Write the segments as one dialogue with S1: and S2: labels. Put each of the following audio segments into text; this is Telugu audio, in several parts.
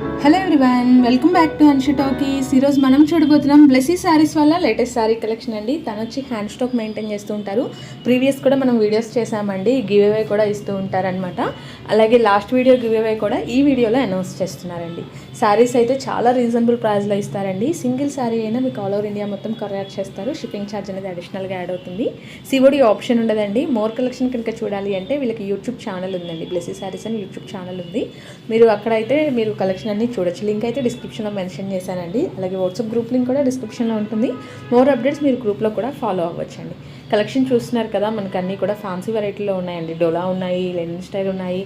S1: Hello everyone welcome back to Anshu talkies ఈరోజు మనం చూడబోతున్నాం బ్లెస్సీ శారీస్ వల్ల లేటెస్ట్ శారీ కలెక్షన్ అండి. తను వచ్చి హ్యాండ్ స్టాక్ మెయింటైన్ చేస్తూ ఉంటారు. ప్రీవియస్ కూడా మనం వీడియోస్ చేసామండి గివ్ అవే కూడా ఇస్తూ ఉంటారనమాట అలాగే లాస్ట్ వీడియో గివ్ అవే కూడా ఈ వీడియోలో అనౌన్స్ చేస్తున్నారండి. శారీస్ అయితే చాలా రీజనబుల్ ప్రైస్లో ఇస్తారండి. సింగిల్ శారీ అయినా మీకు ఆల్ ఓవర్ ఇండియా మొత్తం కొరియర్ చేస్తారు. షిప్పింగ్ ఛార్జ్ అనేది అడిషనల్గా యాడ్ అవుతుంది. సివోడి ఆప్షన్ ఉండదండి. మోర్ కలెక్షన్ కనుక చూడాలి అంటే వీళ్ళకి యూట్యూబ్ ఛానల్ ఉందండి. బ్లెస్సీ శారీస్ అని యూట్యూబ్ ఛానల్ ఉంది. మీరు అక్కడైతే మీరు కలెక్షన్ అన్ని చూడొచ్చు. లింక్ అయితే డిస్క్రిప్షన్లో మెన్షన్ చేశానండి. అలాగే వాట్సాప్ గ్రూప్ లింక్ కూడా డిస్క్రిప్షన్లో ఉంటుంది. మోర్ అప్డేట్స్ మీరు గ్రూప్లో కూడా ఫాలో అవ్వచ్చండి. కలెక్షన్ చూస్తున్నారు కదా మనకు అన్నీ కూడా ఫ్యాన్సీ వెరైటీలో ఉన్నాయండి. డోలా ఉన్నాయి లెనిన్ స్టైల్ ఉన్నాయి.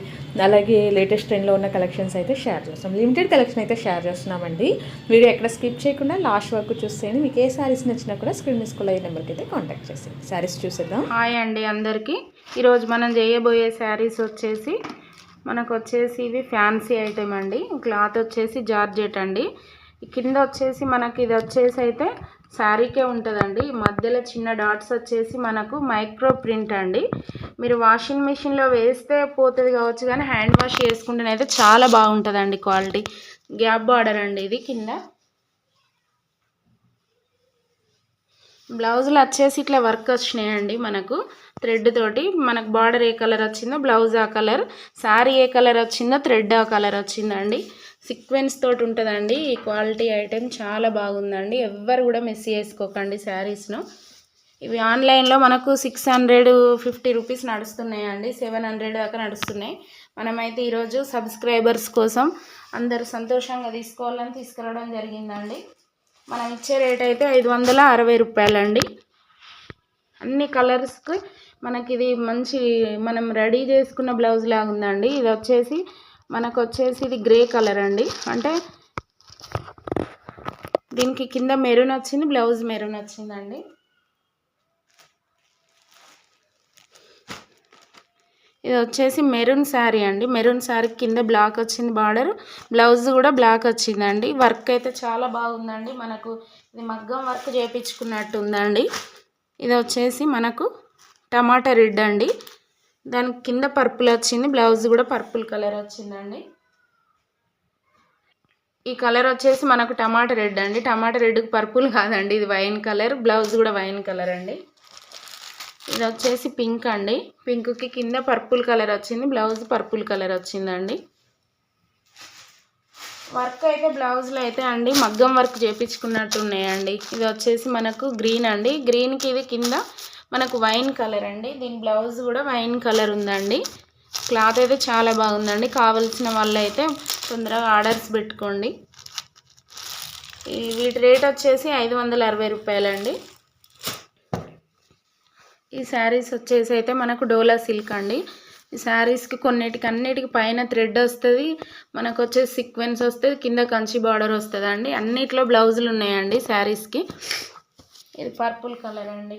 S1: అలాగే లేటెస్ట్ ట్రెండ్లో ఉన్న కలెక్షన్స్ అయితే షేర్ చేస్తాం. లిమిటెడ్ కలెక్షన్ అయితే షేర్ చేస్తున్నామండి. వీడియో ఎక్కడ స్కిప్ చేయకుండా లాస్ట్ వరకు చూస్తేనే మీకు ఏ శారీస్ నచ్చినా కూడా స్క్రీన్ మిస్కోల్ అయ్యే నెంబర్కి అయితే కాంటాక్ట్ చేసేయండి. శారీస్ చూసేద్దాం.
S2: హాయ్ అండి అందరికీ. ఈరోజు మనం చేయబోయే శారీస్ వచ్చేసి మనకు వచ్చేసి ఇవి ఫ్యాన్సీ ఐటెం అండి. క్లాత్ వచ్చేసి జార్జెట్ అండి. కింద వచ్చేసి మనకి ఇది వచ్చేసి అయితే శారీకే ఉంటుందండి. మధ్యలో చిన్న డాట్స్ వచ్చేసి మనకు మైక్రో ప్రింట్ అండి. మీరు వాషింగ్ మిషన్లో వేస్తే పోతుంది కావచ్చు కానీ హ్యాండ్ వాష్ చేసుకుంటేనైతే చాలా బాగుంటుందండి క్వాలిటీ. గ్యాప్ బార్డర్ అండి ఇది కింద. బ్లౌజులు వచ్చేసి ఇట్లా వర్క్ వచ్చినాయండి మనకు థ్రెడ్ తోటి. మనకు బార్డర్ ఏ కలర్ వచ్చిందో బ్లౌజ్ ఆ కలర్ శారీ ఏ కలర్ వచ్చిందో థ్రెడ్ ఆ కలర్ వచ్చిందండి. సీక్వెన్స్ తోటి ఉంటుందండి. ఈ క్వాలిటీ ఐటెం చాలా బాగుందండి. ఎవ్వరు కూడా మిస్ చేసుకోకండి శారీస్ను. ఇవి ఆన్లైన్లో మనకు సిక్స్ హండ్రెడ్ ఫిఫ్టీ రూపీస్ నడుస్తున్నాయండి. సెవెన్ హండ్రెడ్ దాకా నడుస్తున్నాయి. మనమైతే ఈరోజు సబ్స్క్రైబర్స్ కోసం అందరూ సంతోషంగా తీసుకోవాలని తీసుకురావడం జరిగిందండి. మనం ఇచ్చే రేట్ అయితే ఐదు వందల అరవై రూపాయలండి. అన్ని కలర్స్కి మనకి ఇది మంచి మనం రెడీ చేసుకున్న బ్లౌజ్ లాగా ఉందండి ఇది వచ్చేసి మనకు వచ్చేసి ఇది గ్రే కలర్ అండి. అంటే దీనికి కింద మెరూన్ వచ్చింది బ్లౌజ్ మెరూన్ వచ్చిందండి. ఇది వచ్చేసి మెరూన్ శారీ అండి. మెరూన్ శారీ కింద బ్లాక్ వచ్చింది బార్డర్ బ్లౌజ్ కూడా బ్లాక్ వచ్చిందండి. వర్క్ అయితే చాలా బాగుందండి. మనకు ఇది మగ్గం వర్క్ చేయించుకున్నట్టు ఉందండి. ఇది వచ్చేసి మనకు టమాటా రెడ్ అండి. దానికి కింద పర్పుల్ వచ్చింది బ్లౌజ్ కూడా పర్పుల్ కలర్ వచ్చిందండి. ఈ కలర్ వచ్చేసి మనకు టమాటా రెడ్ అండి. టమాటా రెడ్కి పర్పుల్ కాదండి ఇది వైన్ కలర్. బ్లౌజ్ కూడా వైన్ కలర్ అండి. ఇది వచ్చేసి పింక్ అండి. పింక్కి కింద పర్పుల్ కలర్ వచ్చింది బ్లౌజ్ పర్పుల్ కలర్ వచ్చిందండి. వర్క్ అయితే బ్లౌజ్లో అయితే అండి మగ్గం వర్క్ చేయించుకున్నట్టు ఉన్నాయండి. ఇది వచ్చేసి మనకు గ్రీన్ అండి. గ్రీన్కి ఇది కింద మనకు వైన్ కలర్ అండి. దీని బ్లౌజ్ కూడా వైన్ కలర్ ఉందండి. క్లాత్ అయితే చాలా బాగుందండి. కావలసిన వాళ్ళు అయితే తొందరగా ఆర్డర్స్ పెట్టుకోండి. వీటి రేట్ వచ్చేసి ఐదు వందల అరవై రూపాయలండి. ఈ శారీస్ వచ్చేసి అయితే మనకు డోలా సిల్క్ అండి. ఈ శారీస్కి కొన్నిటికి అన్నిటికి పైన థ్రెడ్ వస్తుంది. మనకు వచ్చేసి సీక్వెన్స్ వస్తుంది. కింద కంచి బార్డర్ వస్తుంది అండి అన్నిట్లో బ్లౌజులు ఉన్నాయండి శారీస్కి. ఇది పర్పుల్ కలర్ అండి.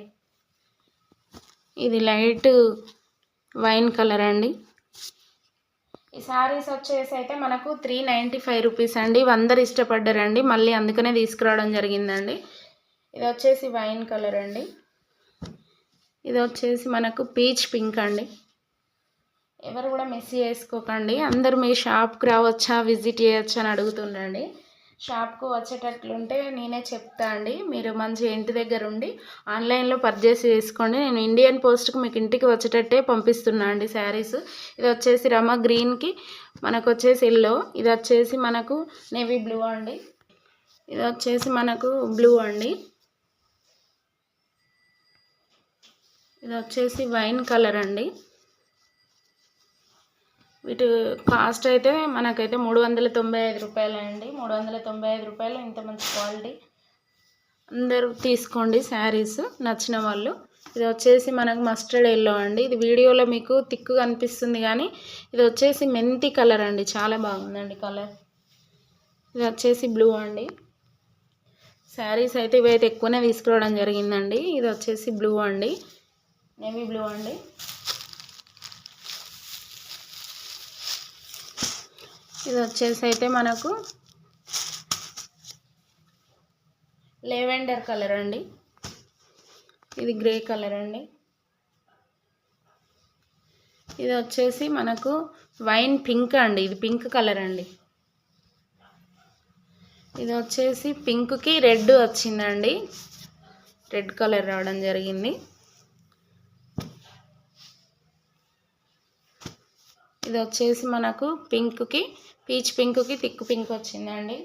S2: ఇది లైట్ వైన్ కలర్ అండి. ఈ శారీస్ వచ్చేసి అయితే మనకు త్రీ నైంటీ ఫైవ్ రూపీస్ అండి. అందరు ఇష్టపడ్డారండి. మళ్ళీ అందుకనే తీసుకురావడం జరిగిందండి. ఇది వచ్చేసి వైన్ కలర్ అండి. ఇది వచ్చేసి మనకు పీచ్ పింక్ అండి. ఎవరు కూడా మిస్ చేసుకోకండి. అందరూ మీ షాప్కి రావచ్చా విజిట్ చేయొచ్చా అని అడుగుతుండండి. షాప్కు వచ్చేటట్లుంటే నేనే చెప్తా అండి. మీరు మంచి ఇంటి దగ్గర ఉండి ఆన్లైన్లో పర్చేస్ చేసుకోండి. నేను ఇండియన్ పోస్ట్కి మీకు ఇంటికి వచ్చేటట్టే పంపిస్తున్నా అండి శారీస్. ఇది వచ్చేసి రమ గ్రీన్కి మనకు వచ్చేసి ఎల్లో ఇది వచ్చేసి మనకు నేవీ బ్లూ అండి. ఇది వచ్చేసి మనకు బ్లూ అండి. ఇది వచ్చేసి వైన్ కలర్ అండి. వీటి కాస్ట్ అయితే మనకైతే మూడు వందల తొంభై ఐదు రూపాయలు అండి మూడు వందల తొంభై ఐదు రూపాయలు ఇంత మంచి క్వాలిటీ. అందరూ తీసుకోండి శారీస్ నచ్చిన వాళ్ళు. ఇది వచ్చేసి మనకు మస్టర్డ్ ఎల్లో అండి. ఇది వీడియోలో మీకు తిక్కుగా అనిపిస్తుంది కానీ ఇది వచ్చేసి మెంతి కలర్ అండి. చాలా బాగుందండి కలర్. ఇది వచ్చేసి బ్లూ అండి. శారీస్ అయితే ఇవైతే ఎక్కువనే తీసుకురావడం జరిగిందండి. ఇది వచ్చేసి బ్లూ అండి. నేవీ బ్లూ అండి. ఇది వచ్చేసి అయితే మనకు లెవెండర్ కలర్ అండి. ఇది గ్రే కలర్ అండి. ఇది వచ్చేసి మనకు వైన్ పింక్ అండి. ఇది పింక్ కలర్ అండి. ఇది వచ్చేసి పింక్కి రెడ్ వచ్చిందండి. రెడ్ కలర్ రావడం జరిగింది. ఇది వచ్చేసి మనకు పింక్కి పీచ్ పింక్కి థిక్ పింక్ వచ్చిందండి.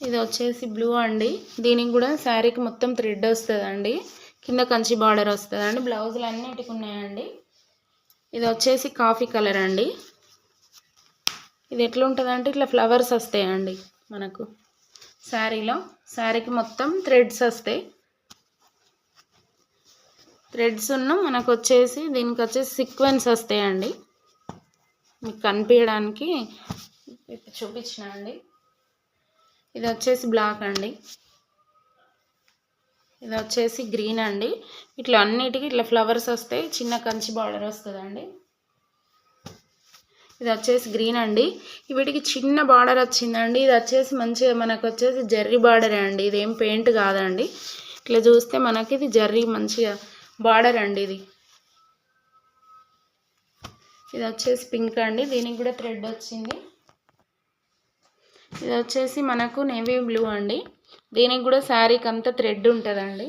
S2: ఇది వచ్చేసి బ్లూ అండి. దీనికి కూడా శారీకి మొత్తం థ్రెడ్ వస్తుందండి. కింద కంచి బార్డర్ వస్తుందండి. బ్లౌజులు అన్నిటికి ఉన్నాయండి. ఇది వచ్చేసి కాఫీ కలర్ అండి. ఇది ఎట్లా ఉంటుందంటే ఇట్లా ఫ్లవర్స్ వస్తాయండి మనకు. శారీలో శారీకి మొత్తం థ్రెడ్స్ వస్తాయి. థ్రెడ్స్ ఉన్న మనకు వచ్చేసి దీనికి వచ్చేసి సీక్వెన్స్ వస్తాయండి. మీకు కనిపించడానికి చూపించిన అండి. ఇది వచ్చేసి బ్లాక్ అండి. ఇది వచ్చేసి గ్రీన్ అండి. ఇట్లా అన్నిటికీ ఇట్లా ఫ్లవర్స్ వస్తాయి చిన్న కంచి బార్డర్ వస్తుందండి. ఇది వచ్చేసి గ్రీన్ అండి. వీటికి చిన్న బార్డర్ వచ్చిందండి. ఇది వచ్చేసి మంచిగా మనకు వచ్చేసి జర్రీ బార్డరే అండి. ఇది ఏం పెయింట్ కాదండి. ఇట్లా చూస్తే మనకి ఇది జర్రీ మంచిగా బార్డర్ అండి ఇది. ఇది వచ్చేసి పింక్ అండి. దీనికి కూడా థ్రెడ్ వచ్చింది. ఇది వచ్చేసి మనకు నేవీ బ్లూ అండి. దీనికి కూడా శారీకి అంతా థ్రెడ్ ఉంటుందండి.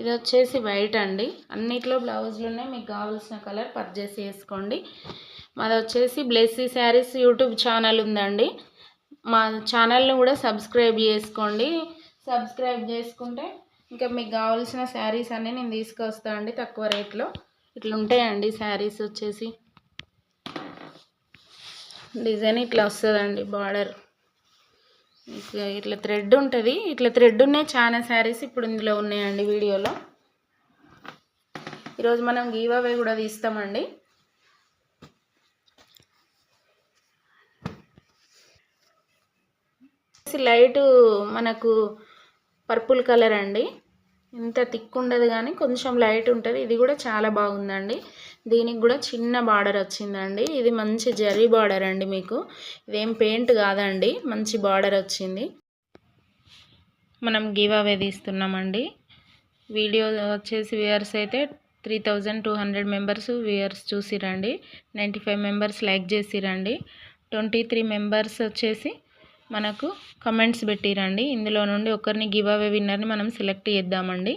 S2: ఇది వచ్చేసి వైట్ అండి. అన్నిట్లో బ్లౌజులు ఉన్నాయి మీకు కావాల్సిన కలర్ పర్చేస్ చేసుకోండి. మాది వచ్చేసి బ్లెస్సీ శారీస్ యూట్యూబ్ ఛానల్ ఉందండి. మా ఛానల్ని కూడా సబ్స్క్రైబ్ చేసుకోండి. సబ్స్క్రైబ్ చేసుకుంటే ఇంకా మీకు కావాల్సిన శారీస్ అన్నీ నేను తీసుకొస్తా అండి తక్కువ రేట్లో. ఇట్లా ఉంటాయండి శారీస్ వచ్చేసి. డిజైన్ ఇట్లా వస్తుందండి బార్డర్. ఇట్లా థ్రెడ్ ఉంటుంది. ఇట్లా థ్రెడ్ ఉన్నాయి చాలా శారీస్ ఇప్పుడు ఇందులో ఉన్నాయండి వీడియోలో. ఈరోజు మనం గీవ్ అవే కూడా తీస్తామండి. లైట్ మనకు పర్పుల్ కలర్ అండి. ఇంత థిక్ ఉండదు కానీ కొంచెం లైట్ ఉంటుంది. ఇది కూడా చాలా బాగుందండి. దీనికి కూడా చిన్న బార్డర్ వచ్చిందండి. ఇది మంచి జరీ బార్డర్ అండి మీకు. ఇదేం పెయింట్ కాదండి. మంచి బార్డర్ వచ్చింది. మనం గివ్ అవే తీస్తున్నామండి. వీడియో వచ్చేసి వ్యూయర్స్ అయితే three thousand two hundred members viewers చూసిరండి. Ninety five members like చేసిరండి. ట్వంటీ త్రీ మెంబర్స్ వచ్చేసి మనకు కమెంట్స్ పెట్టిరండి. ఇందులో నుండి ఒకరిని గివ్ అవే విన్నర్ని మనం సెలెక్ట్ చేద్దామండి.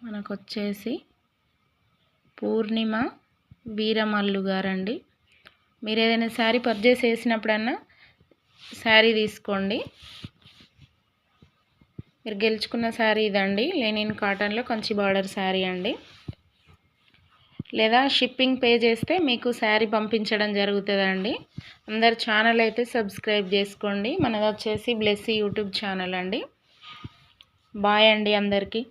S2: మనకు వచ్చేసి పూర్ణిమ వీరమల్లు గారండి. మీరు ఏదైనా శారీ పర్చేస్ చేసినప్పుడన్నా శారీ తీసుకోండి. మీరు గెలుచుకున్న శారీ ఇదండి. లెనిన్ కాటన్లో కంచి బార్డర్ శారీ అండి. లేదా షిప్పింగ్ పే చేస్తే మీకు శారీ పంపించడం జరుగుతుందండి. అందరు ఛానల్ అయితే సబ్స్క్రైబ్ చేసుకోండి. మనది వచ్చేసి బ్లెస్సీ యూట్యూబ్ ఛానల్ అండి. బాయ్ అండి అందరికీ.